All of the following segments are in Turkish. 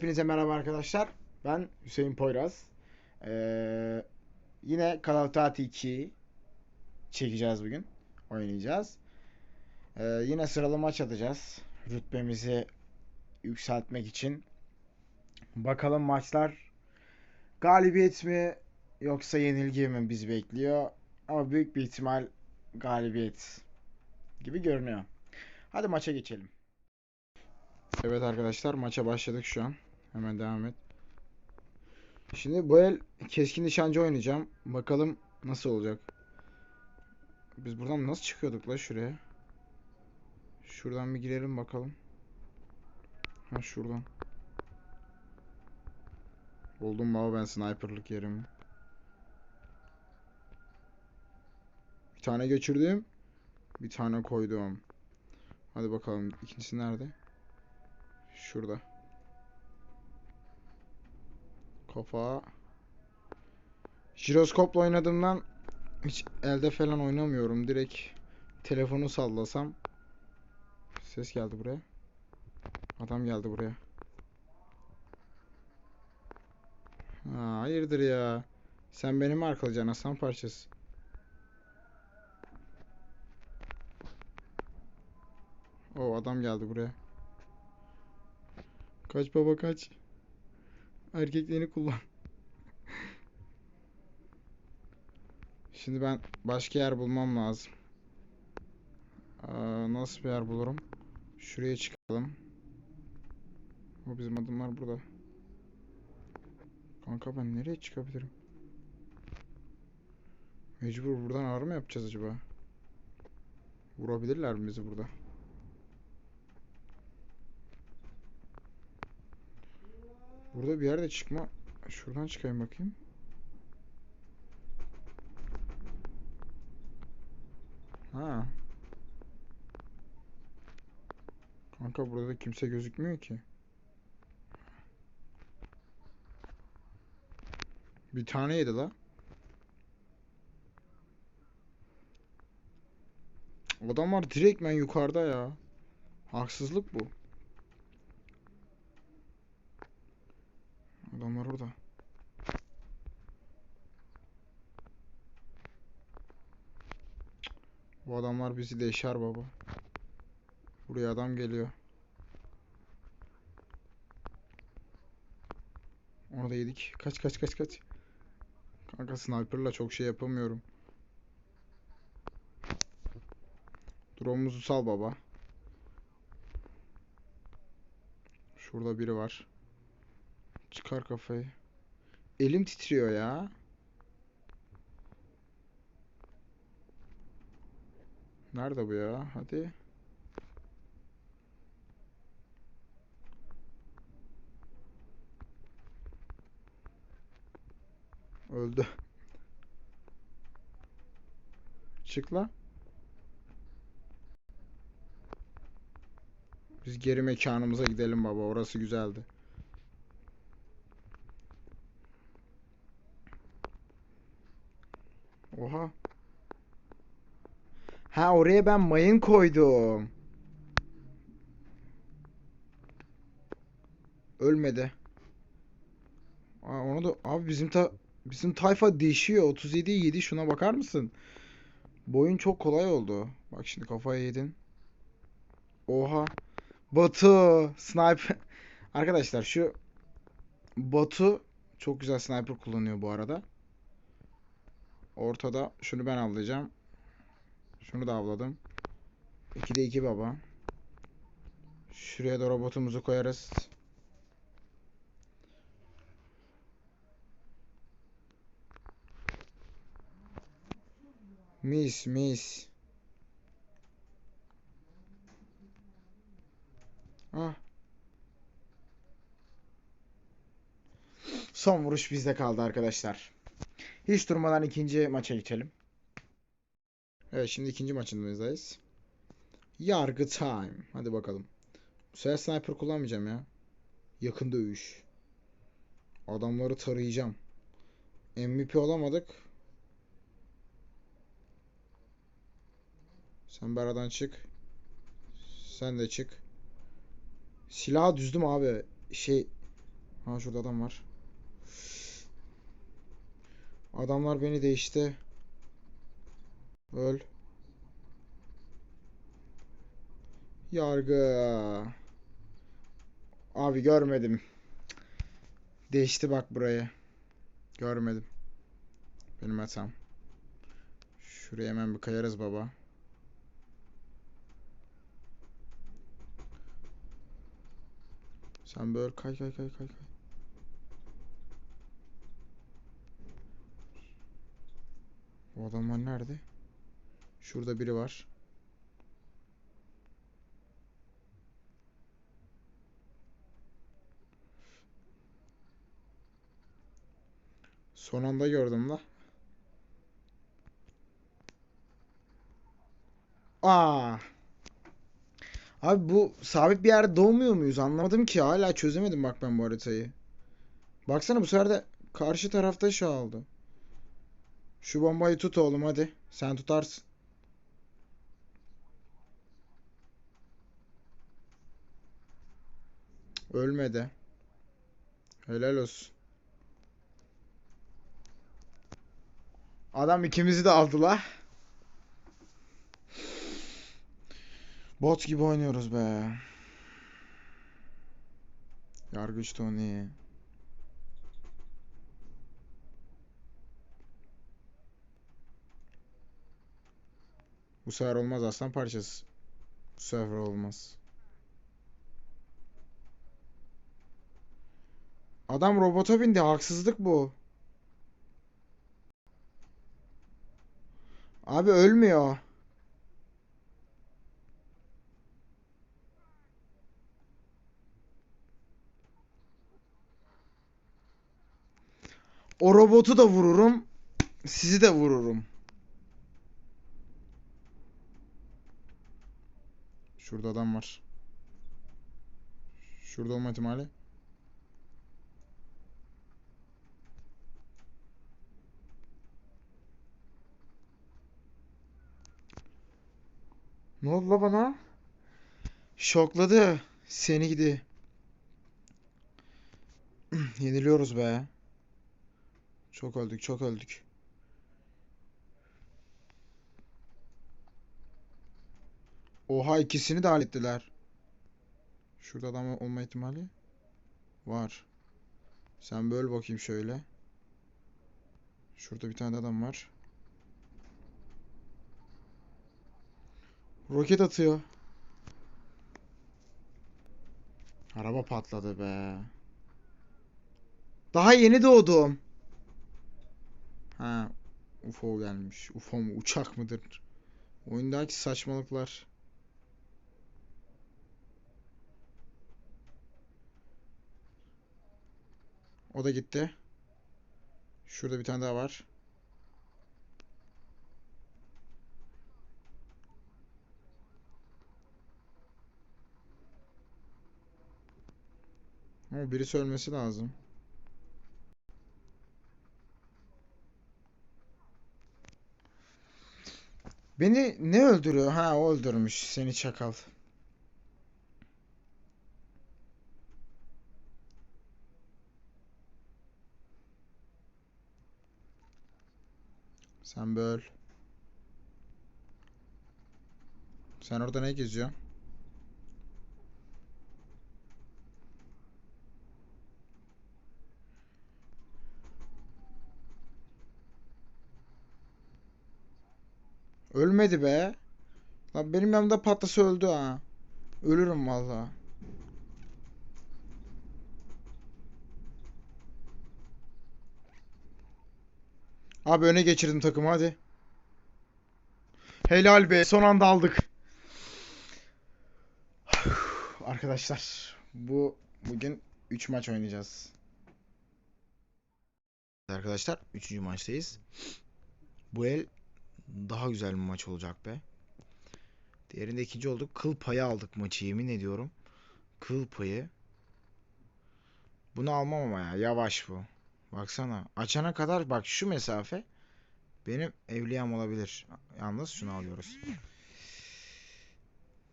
Hepinize merhaba arkadaşlar. Ben Hüseyin Poyraz. Ee, yine Call of Duty 2 çekeceğiz bugün. Oynayacağız. Ee, yine sıralı maç atacağız. Rütbemizi yükseltmek için. Bakalım maçlar galibiyet mi yoksa yenilgi mi bizi bekliyor. Ama büyük bir ihtimal galibiyet gibi görünüyor. Hadi maça geçelim. Evet arkadaşlar maça başladık şu an. Hemen devam et. Şimdi bu el keskin nişancı oynayacağım. Bakalım nasıl olacak. Biz buradan nasıl çıkıyorduk la şuraya? Şuradan bir girelim bakalım. Ha şuradan. Buldum baba ben sniperlık yerimi. Bir tane geçirdim. Bir tane koydum. Hadi bakalım ikincisi nerede? Şurada. Kafa. Jiroskopla oynadığımdan hiç elde falan oynamıyorum. Direkt telefonu sallasam. Ses geldi buraya. Adam geldi buraya. Ha, hayırdır ya. Sen beni mi arkalayacaksın aslan parçası? O adam geldi buraya. Kaç baba kaç. Erkekliğini kullan. Şimdi ben başka yer bulmam lazım. Aa, nasıl bir yer bulurum? Şuraya çıkalım. O bizim adımlar burada. Kanka ben nereye çıkabilirim? Mecbur buradan ağrı mı yapacağız acaba? Vurabilirler mi bizi burada? Burada bir yerde çıkma. Şuradan çıkayım bakayım. Ha. Kanka burada da kimse gözükmüyor ki. Bir tane yedi la. Adamlar direktmen yukarıda ya. Haksızlık bu. Adamlar orada. Bu adamlar bizi deşer baba. Buraya adam geliyor. Orada yedik. Kaç kaç kaç kaç. Kanka sniper'la çok şey yapamıyorum. Drone'umuzu sal baba. Şurada biri var. Çıkar kafayı. Elim titriyor ya. Nerede bu ya? Hadi. Öldü. Çık. Biz geri mekanımıza gidelim baba. Orası güzeldi. Oha. Ha oraya ben mayın koydum. Ölmedi. Aa, onu da abi bizim ta bizim tayfa değişiyor. 37 7 şuna bakar mısın? Boyun çok kolay oldu. Bak şimdi kafayı yedin. Oha. Batu sniper. Arkadaşlar şu Batu çok güzel sniper kullanıyor bu arada. Ortada şunu ben avlayacağım. Şunu da avladım. 2'de 2 baba. Şuraya da robotumuzu koyarız. Mis mis. Ah. Son vuruş bizde kaldı arkadaşlar. Hiç durmadan ikinci maça geçelim. Evet şimdi ikinci maçındayız. Yargı time. Hadi bakalım. Bu sniper kullanmayacağım ya. Yakın dövüş. Adamları tarayacağım. MVP olamadık. Sen bir aradan çık. Sen de çık. Silahı düzdüm abi. Şey Ha şurada adam var. Adamlar beni değişti. Öl. Yargı. Abi görmedim. Değişti bak buraya. Görmedim. Benim hatam. Şuraya hemen bir kayarız baba. Sen böyle kay kay kay kay kay. Bu adamlar nerede? Şurada biri var. Son anda gördüm la. Aa. Abi bu sabit bir yerde doğmuyor muyuz? Anlamadım ki. Hala çözemedim bak ben bu haritayı. Baksana bu sefer de karşı tarafta şu aldı. Şu bombayı tut oğlum hadi. Sen tutarsın. Ölmedi. Helal olsun. Adam ikimizi de aldı la. Bot gibi oynuyoruz be. Yargıç Tony. Bu sefer olmaz aslan parçası. Bu sefer olmaz. Adam robota bindi. Haksızlık bu. Abi ölmüyor. O robotu da vururum. Sizi de vururum. Şurada adam var. Şurada olma ihtimali. Ne oldu la bana? Şokladı. Seni gidi. Yeniliyoruz be. Çok öldük, çok öldük. Oha ikisini de hallettiler. Şurada adam olma ihtimali var. Sen böl bakayım şöyle. Şurada bir tane adam var. Roket atıyor. Araba patladı be. Daha yeni doğdum. Ha, UFO gelmiş. UFO mu, uçak mıdır? Oyundaki saçmalıklar. O da gitti. Şurada bir tane daha var. Ama birisi ölmesi lazım. Beni ne öldürüyor? Ha öldürmüş seni çakal. Sen böl. Sen orada ne geziyorsun? Ölmedi be. Lan benim yanımda patlasa öldü ha. Ölürüm valla. Abi öne geçirdim takımı hadi. Helal be son anda aldık. Arkadaşlar bu bugün 3 maç oynayacağız. Arkadaşlar 3. maçtayız. Bu el daha güzel bir maç olacak be. Diğerinde ikinci olduk. Kıl payı aldık maçı yemin ediyorum. Kıl payı. Bunu almam ama ya. Yavaş bu. Baksana. Açana kadar bak şu mesafe benim evliyam olabilir. Yalnız şunu alıyoruz.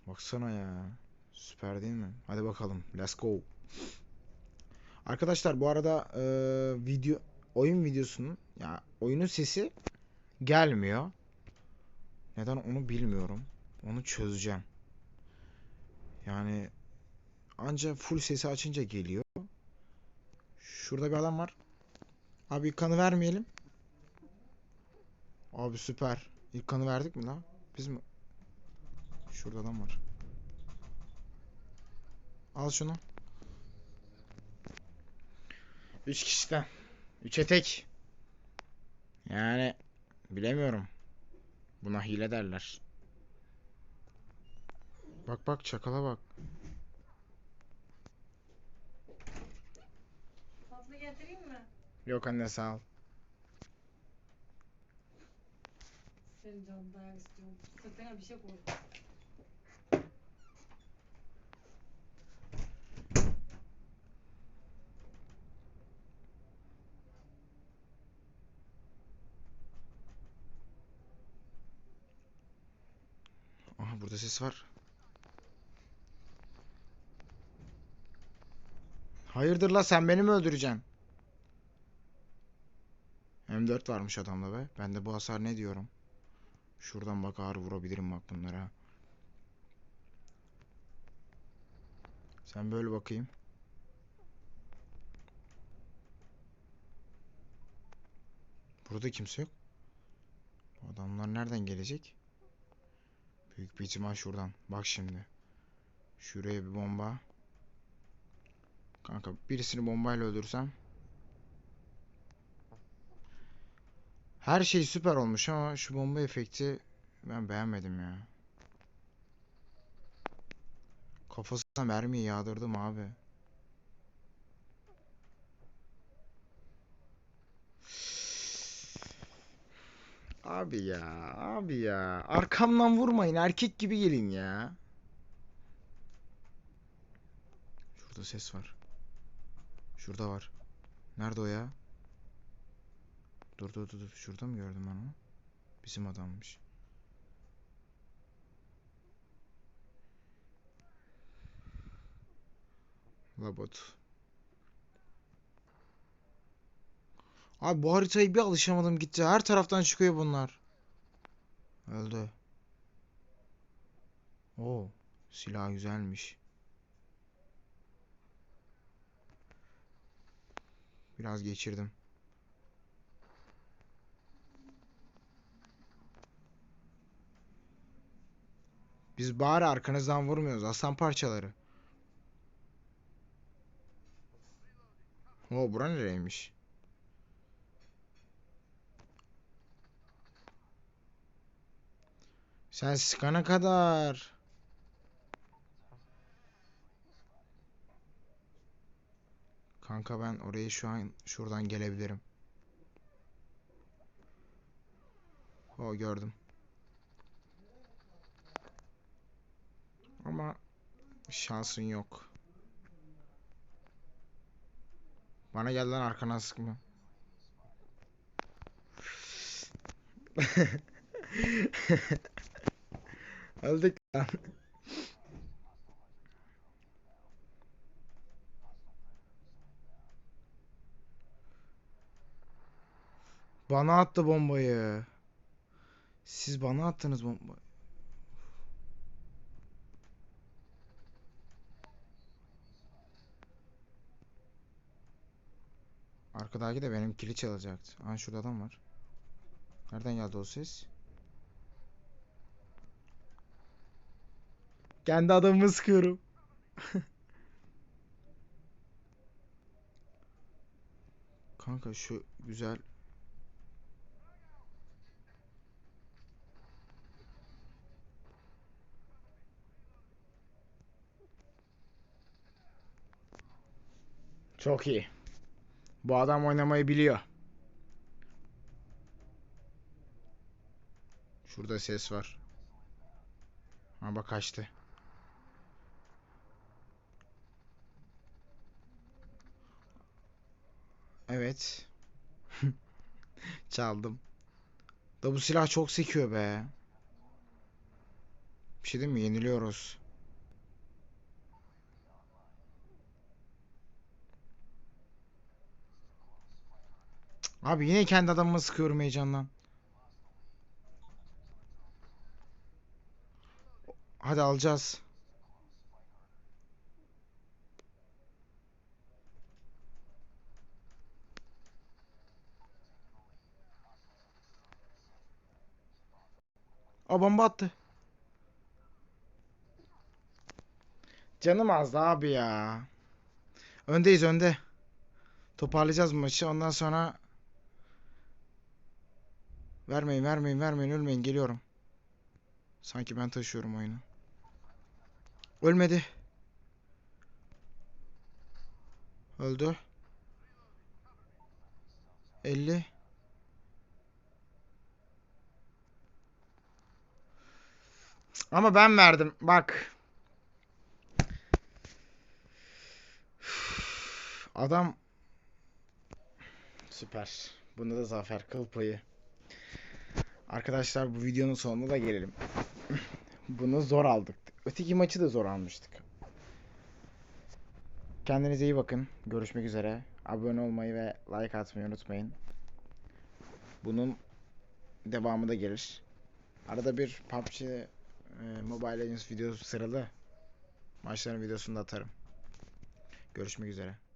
Baksana ya. Süper değil mi? Hadi bakalım. Let's go. Arkadaşlar bu arada e, video oyun videosunun ya oyunun sesi gelmiyor. Neden onu bilmiyorum. Onu çözeceğim. Yani anca full sesi açınca geliyor. Şurada bir adam var. Abi kanı vermeyelim. Abi süper. İlk kanı verdik mi lan? Biz mi? Şurada adam var. Al şunu. 3 kişiden. 3'e tek. Yani bilemiyorum. Buna hile derler. Bak bak çakala bak. Tatlı getireyim mi? Yok anne sağ ol. Senin canın dayak istiyorum. Sırtına bir şey koy. Aha burada ses var. Hayırdır la sen beni mi öldüreceksin? M4 varmış adamda be. Ben de bu hasar ne diyorum? Şuradan bak ağır vurabilirim bak bunlara. Sen böyle bakayım. Burada kimse yok. Bu adamlar nereden gelecek? Büyük bir ihtimal şuradan. Bak şimdi. Şuraya bir bomba. Kanka birisini bombayla öldürsem. Her şey süper olmuş ama şu bomba efekti ben beğenmedim ya. Kafasına mermiyi yağdırdım abi. Abi ya, abi ya. Arkamdan vurmayın, erkek gibi gelin ya. Şurada ses var. Şurada var. Nerede o ya? Dur dur dur dur. Şurada mı gördüm ben onu? Bizim adammış. Labot. Abi bu haritayı bir alışamadım gitti. Her taraftan çıkıyor bunlar. Öldü. Oo, silah güzelmiş. Biraz geçirdim. Biz bari arkanızdan vurmuyoruz aslan parçaları. Oo bura nereymiş? Sen sıkana kadar. Kanka ben oraya şu an şuradan gelebilirim. O gördüm. Ama şansın yok. Bana gel lan arkana sıkma. Öldük lan. Bana attı bombayı. Siz bana attınız bombayı. Arkadaki de benim kili çalacaktı. Aha şurada adam var. Nereden geldi o ses? Kendi adamımı sıkıyorum. Kanka şu güzel. Çok iyi. Bu adam oynamayı biliyor. Şurada ses var. Ha bak kaçtı. Evet. Çaldım. Da bu silah çok sekiyor be. Bir şey değil mi? Yeniliyoruz. Abi yine kendi adamımı sıkıyorum heyecandan. Hadi alacağız. O bomba attı. Canım azdı abi ya. Öndeyiz önde. Toparlayacağız maçı. Ondan sonra Vermeyin, vermeyin, vermeyin, ölmeyin. Geliyorum. Sanki ben taşıyorum oyunu. Ölmedi. Öldü. 50. Ama ben verdim. Bak. Adam süper. Bunda da zafer kıl payı. Arkadaşlar bu videonun sonuna da gelelim. Bunu zor aldık. Öteki maçı da zor almıştık. Kendinize iyi bakın. Görüşmek üzere. Abone olmayı ve like atmayı unutmayın. Bunun devamı da gelir. Arada bir PUBG e, Mobile Legends videosu sıralı. Maçların videosunu da atarım. Görüşmek üzere.